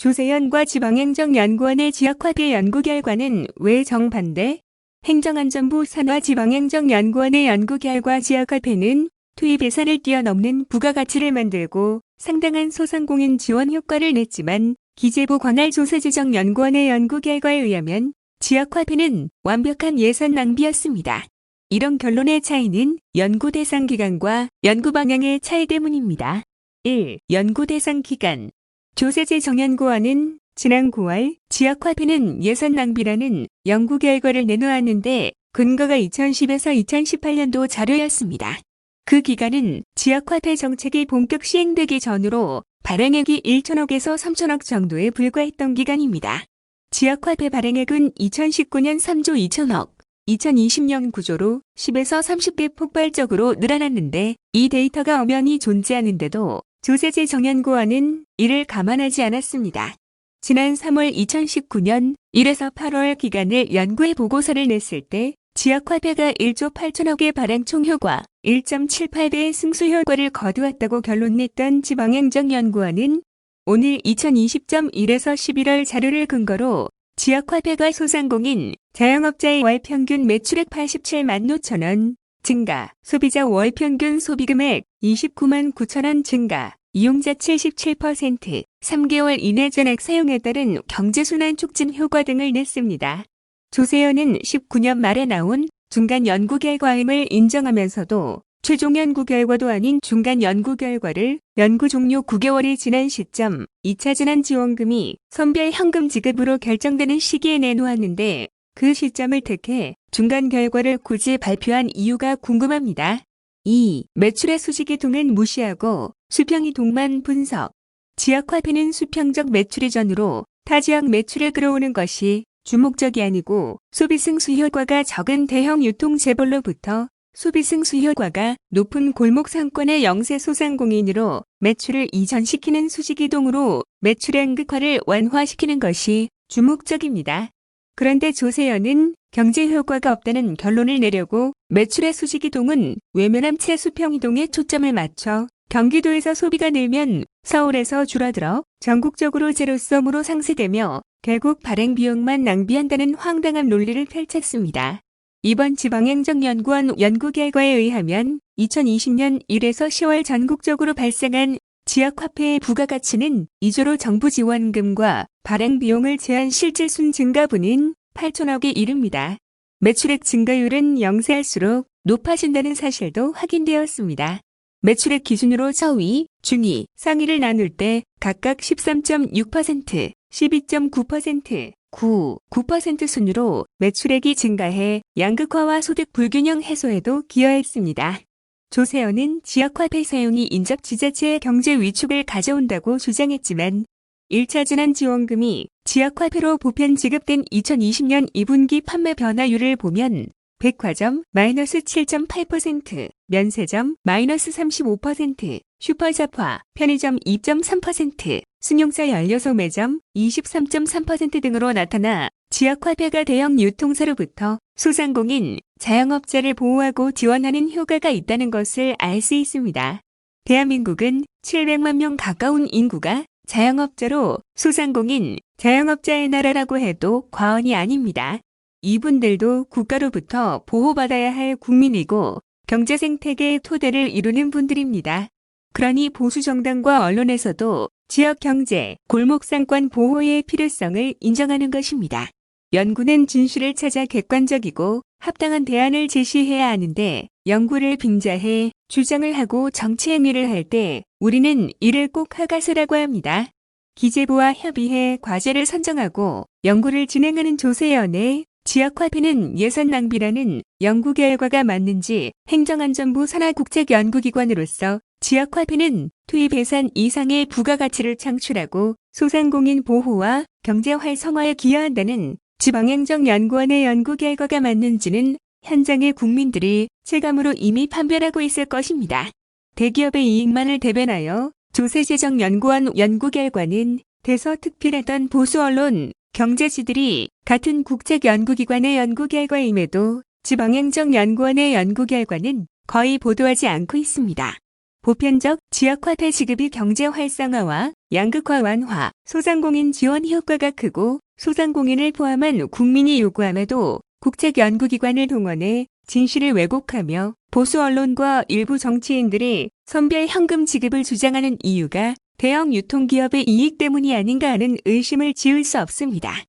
조세현과 지방행정연구원의 지역화폐 연구 결과는 왜 정반대? 행정안전부 산하 지방행정연구원의 연구 결과 지역화폐는 투입 예산을 뛰어넘는 부가가치를 만들고 상당한 소상공인 지원 효과를 냈지만 기재부 관할조사지정연구원의 연구 결과에 의하면 지역화폐는 완벽한 예산 낭비였습니다. 이런 결론의 차이는 연구 대상 기간과 연구 방향의 차이 때문입니다. 1. 연구 대상 기간 조세재 정연구원은 지난 9월 지역화폐는 예산 낭비라는 연구 결과를 내놓았는데 근거가 2010에서 2018년도 자료였습니다. 그 기간은 지역화폐 정책이 본격 시행되기 전으로 발행액이 1천억에서 3천억 정도에 불과했던 기간입니다. 지역화폐 발행액은 2019년 3조 2천억, 2020년 구조로 10에서 30배 폭발적으로 늘어났는데 이 데이터가 엄연히 존재하는데도 조세재 정연구원은 이를 감안하지 않았습니다. 지난 3월 2019년 1에서 8월 기간을 연구해 보고서를 냈을 때 지역화폐가 1조 8천억의 발행 총 효과 1.78배의 승수 효과를 거두었다고 결론냈던 지방행정연구원은 오늘 2020.1에서 11월 자료를 근거로 지역화폐가 소상공인 자영업자의 월 평균 매출액 87만 5천 원 증가, 소비자 월 평균 소비금액 29만 9천 원 증가, 이용자 77%, 3개월 이내 전액 사용에 따른 경제순환 촉진 효과 등을 냈습니다. 조세현은 19년 말에 나온 중간 연구 결과임을 인정하면서도 최종 연구 결과도 아닌 중간 연구 결과를 연구 종료 9개월이 지난 시점 2차 재난지원금이 선별 현금 지급으로 결정되는 시기에 내놓았는데 그 시점을 택해 중간 결과를 굳이 발표한 이유가 궁금합니다. 2. 매출의 수식이동은 무시하고 수평이 동만 분석. 지역화폐는 수평적 매출 이 전으로 타 지역 매출을 끌어오는 것이 주목적이 아니고 소비승수 효과가 적은 대형 유통 재벌로부터 소비승수 효과가 높은 골목 상권의 영세 소상공인으로 매출을 이전시키는 수식이동으로 매출의 극화를 완화시키는 것이 주목적입니다. 그런데 조세현은 경제 효과가 없다는 결론을 내려고 매출의 수식이동은 외면함체 수평이동에 초점을 맞춰 경기도에서 소비가 늘면 서울에서 줄어들어 전국적으로 제로섬으로 상쇄되며 결국 발행 비용만 낭비한다는 황당한 논리를 펼쳤습니다. 이번 지방행정연구원 연구 결과에 의하면 2020년 1에서 10월 전국적으로 발생한 지역화폐의 부가가치는 2조로 정부 지원금과 발행 비용을 제한 실질순 증가분인 8천억에 이릅니다. 매출액 증가율은 영세할수록 높아진다는 사실도 확인되었습니다. 매출액 기준으로 저위, 중위, 상위를 나눌 때 각각 13.6%, 12.9%, 9, 9% 순으로 매출액이 증가해 양극화와 소득 불균형 해소에도 기여했습니다. 조세현은 지역화폐 사용이 인접 지자체의 경제 위축을 가져온다고 주장했지만 1차 재난지원금이 지역화폐로 보편 지급된 2020년 2분기 판매 변화율을 보면 백화점 마이너스 7.8%, 면세점 마이너스 35%, 슈퍼잡화, 편의점 2.3%, 승용차 연료소 매점 23.3% 등으로 나타나 지역화폐가 대형 유통사로부터 소상공인, 자영업자를 보호하고 지원하는 효과가 있다는 것을 알 수 있습니다. 대한민국은 700만 명 가까운 인구가 자영업자로 소상공인, 자영업자의 나라라고 해도 과언이 아닙니다. 이분들도 국가로부터 보호받아야 할 국민이고 경제 생태계의 토대를 이루는 분들입니다. 그러니 보수 정당과 언론에서도 지역 경제, 골목 상권 보호의 필요성을 인정하는 것입니다. 연구는 진실을 찾아 객관적이고 합당한 대안을 제시해야 하는데 연구를 빙자해 주장을 하고 정치 행위를 할 때 우리는 이를 꼭 허가서라고 합니다. 기재부와 협의해 과제를 선정하고 연구를 진행하는 조세연의 지역화폐는 예산 낭비라는 연구 결과가 맞는지 행정안전부 산하 국책연구기관으로서 지역화폐는 투입 예산 이상의 부가가치를 창출하고 소상공인 보호와 경제 활성화에 기여한다는 지방행정연구원의 연구 결과가 맞는지는 현장의 국민들이 체감으로 이미 판별하고 있을 것입니다. 대기업의 이익만을 대변하여 조세재정연구원 연구 결과는 대서특필하던 보수 언론 경제지들이 같은 국책연구기관의 연구 결과임에도 지방행정연구원의 연구 결과는 거의 보도하지 않고 있습니다. 보편적 지역화폐 지급이 경제 활성화와 양극화 완화, 소상공인 지원 효과가 크고 소상공인을 포함한 국민이 요구함에도 국책 연구기관을 동원해 진실을 왜곡하며 보수 언론과 일부 정치인들이 선별 현금 지급을 주장하는 이유가 대형 유통기업의 이익 때문이 아닌가 하는 의심을 지울 수 없습니다.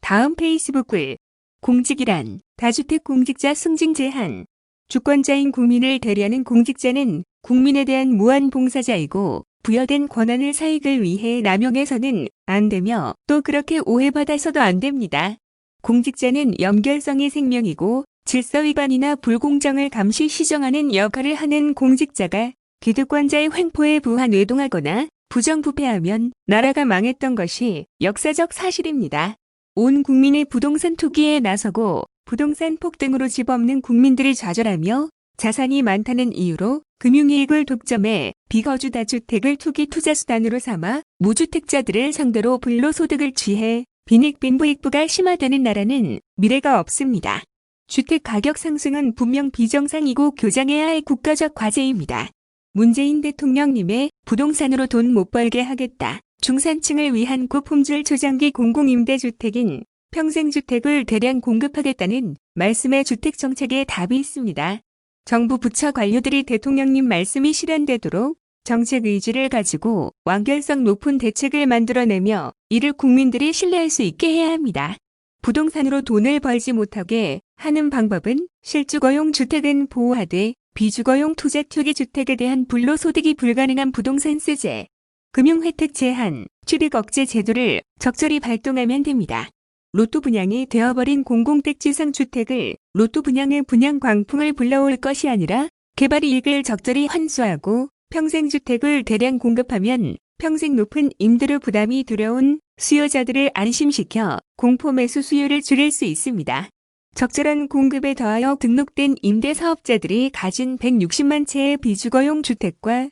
다음 페이스북 글 공직이란 다주택 공직자 승진 제한 주권자인 국민을 대리하는 공직자는 국민에 대한 무한 봉사자이고 부여된 권한을 사익을 위해 남용해서는 안 되며 또 그렇게 오해받아서도 안 됩니다. 공직자는 연결성이 생명이고 질서 위반이나 불공정을 감시 시정하는 역할을 하는 공직자가 기득권자의 횡포에 부하 뇌동하거나 부정부패하면 나라가 망했던 것이 역사적 사실입니다. 온 국민의 부동산 투기에 나서고 부동산 폭등으로 집 없는 국민들이 좌절하며 자산이 많다는 이유로 금융이익을 독점해 비거주 다주택을 투기 투자 수단으로 삼아 무주택자들을 상대로 불로소득을 취해 빈익 빈부익부가 심화되는 나라는 미래가 없습니다. 주택 가격 상승은 분명 비정상이고 교장해야 할 국가적 과제입니다. 문재인 대통령님의 부동산으로 돈 못 벌게 하겠다. 중산층을 위한 고품질 초장기 공공임대주택인 평생주택을 대량 공급하겠다는 말씀의 주택정책에 답이 있습니다. 정부 부처 관료들이 대통령님 말씀이 실현되도록 정책 의지를 가지고 완결성 높은 대책을 만들어내며 이를 국민들이 신뢰할 수 있게 해야 합니다. 부동산으로 돈을 벌지 못하게 하는 방법은 실주거용 주택은 보호하되 비주거용 투자 투기 주택에 대한 불로소득이 불가능한 부동산 세제, 금융혜택 제한, 출입 억제 제도를 적절히 발동하면 됩니다. 로또 분양이 되어버린 공공택지상 주택을 로또 분양의 분양 광풍을 불러올 것이 아니라 개발 이익을 적절히 환수하고 평생주택을 대량 공급하면 평생 높은 임대료 부담이 두려운 수요자들을 안심시켜 공포 매수 수요를 줄일 수 있습니다. 적절한 공급에 더하여 등록된 임대 사업자들이 가진 160만 채의 비주거용 주택과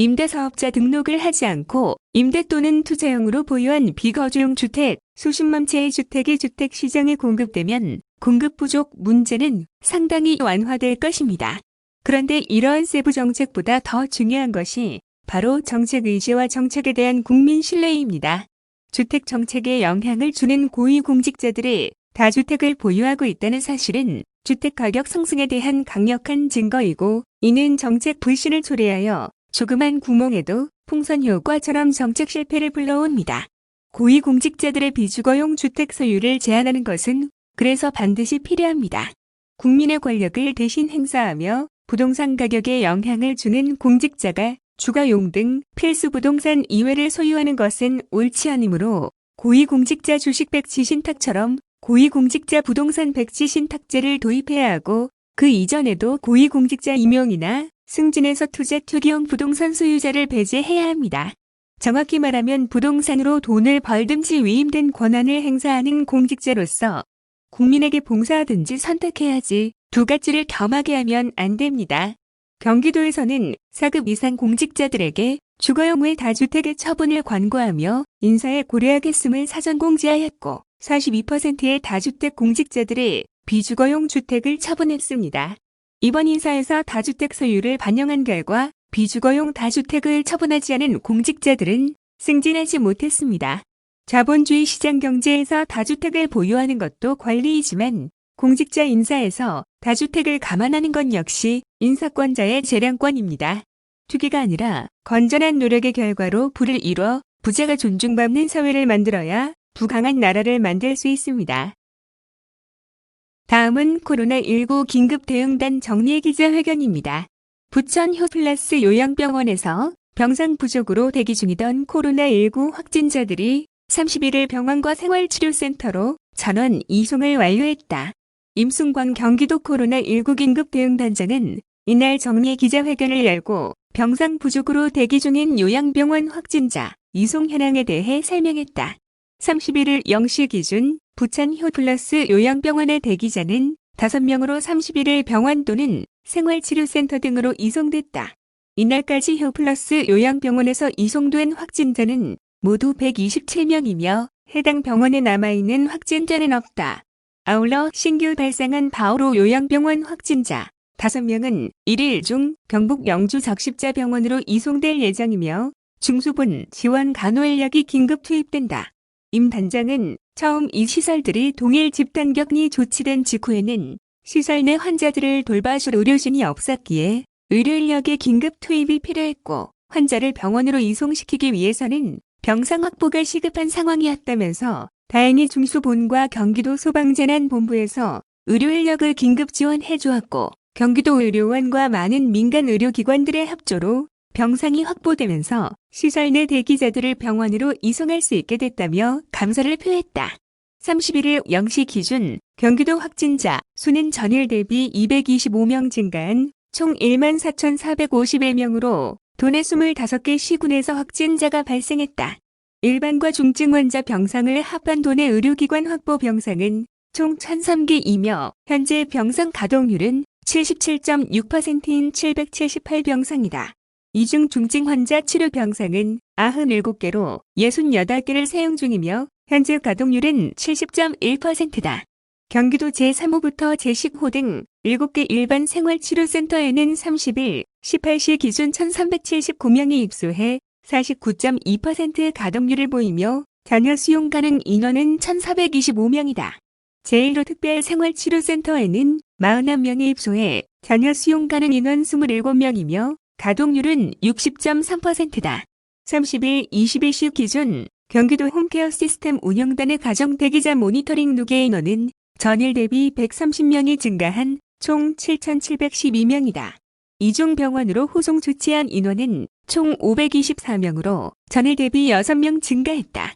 임대사업자 등록을 하지 않고 임대 또는 투자용으로 보유한 비거주용 주택 수십만 채의 주택이 주택 시장에 공급되면 공급 부족 문제는 상당히 완화될 것입니다. 그런데 이러한 세부 정책보다 더 중요한 것이 바로 정책 의지와 정책에 대한 국민 신뢰입니다. 주택 정책에 영향을 주는 고위공직자들이 다주택을 보유하고 있다는 사실은 주택 가격 상승에 대한 강력한 증거이고 이는 정책 불신을 초래하여 조그만 구멍에도 풍선 효과처럼 정책 실패를 불러옵니다. 고위공직자들의 비주거용 주택 소유를 제한하는 것은 그래서 반드시 필요합니다. 국민의 권력을 대신 행사하며 부동산 가격에 영향을 주는 공직자가 주가용 등 필수 부동산 이외를 소유하는 것은 옳지 않으므로 고위공직자 주식 백지 신탁처럼 고위공직자 부동산 백지 신탁제를 도입해야 하고 그 이전에도 고위공직자 임용이나 승진해서 투자 투기용 부동산 소유자를 배제해야 합니다. 정확히 말하면 부동산으로 돈을 벌든지 위임된 권한을 행사하는 공직자로서 국민에게 봉사하든지 선택해야지 두 가지를 겸하게 하면 안 됩니다. 경기도에서는 4급 이상 공직자들에게 주거용 외 다주택의 처분을 권고하며 인사에 고려하겠음을 사전 공지하였고 42%의 다주택 공직자들이 비주거용 주택을 처분했습니다. 이번 인사에서 다주택 소유를 반영한 결과 비주거용 다주택을 처분하지 않은 공직자들은 승진하지 못했습니다. 자본주의 시장 경제에서 다주택을 보유하는 것도 권리이지만 공직자 인사에서 다주택을 감안하는 건 역시 인사권자의 재량권입니다. 투기가 아니라 건전한 노력의 결과로 부를 이뤄 부자가 존중받는 사회를 만들어야 부강한 나라를 만들 수 있습니다. 다음은 코로나19 긴급 대응단 정리의 기자회견입니다. 부천 효플러스 요양병원에서 병상 부족으로 대기 중이던 코로나19 확진자들이 31일 병원과 생활치료센터로 전원 이송을 완료했다. 임순광 경기도 코로나19 긴급 대응단장은 이날 정리 기자회견을 열고 병상 부족으로 대기 중인 요양병원 확진자 이송 현황에 대해 설명했다. 31일 0시 기준 부천 효플러스 요양병원의 대기자는 5명으로 31일 병원 또는 생활치료센터 등으로 이송됐다. 이날까지 효플러스 요양병원에서 이송된 확진자는 모두 127명이며 해당 병원에 남아있는 확진자는 없다. 아울러 신규 발생한 바오로 요양병원 확진자 5명은 1일 중 경북 영주 적십자병원으로 이송될 예정이며 중수분 지원 간호 인력이 긴급 투입된다. 임 단장은 처음 이 시설들이 동일 집단 격리 조치된 직후에는 시설 내 환자들을 돌봐줄 의료진이 없었기에 의료 인력의 긴급 투입이 필요했고 환자를 병원으로 이송시키기 위해서는 병상 확보가 시급한 상황이었다면서 다행히 중수본과 경기도 소방재난본부에서 의료 인력을 긴급 지원해 주었고 경기도 의료원과 많은 민간 의료기관들의 협조로 병상이 확보되면서 시설 내 대기자들을 병원으로 이송할 수 있게 됐다며 감사를 표했다. 31일 0시 기준 경기도 확진자 수는 전일 대비 225명 증가한 총 1만 4,451명으로 도내 25개 시군에서 확진자가 발생했다. 일반과 중증 환자 병상을 합한 도내 의료기관 확보 병상은 총 1,003개이며 현재 병상 가동률은 77.6%인 778병상이다. 이중 중증 환자 치료 병상은 97개로 68개를 사용 중이며 현재 가동률은 70.1%다. 경기도 제3호부터 제10호 등 7개 일반 생활치료센터에는 30일 18시 기준 1379명이 입소해 49.2% 가동률을 보이며 전혀 수용 가능 인원은 1425명이다. 제1호 특별 생활치료센터에는 41명이 입소해 전혀 수용 가능 인원 27명이며 가동률은 60.3%다. 30일 21시 기준 경기도 홈케어 시스템 운영단의 가정 대기자 모니터링 누계 인원은 전일 대비 130명이 증가한 총 7,712명이다. 이중 병원으로 호송 조치한 인원은 총 524명으로 전일 대비 6명 증가했다.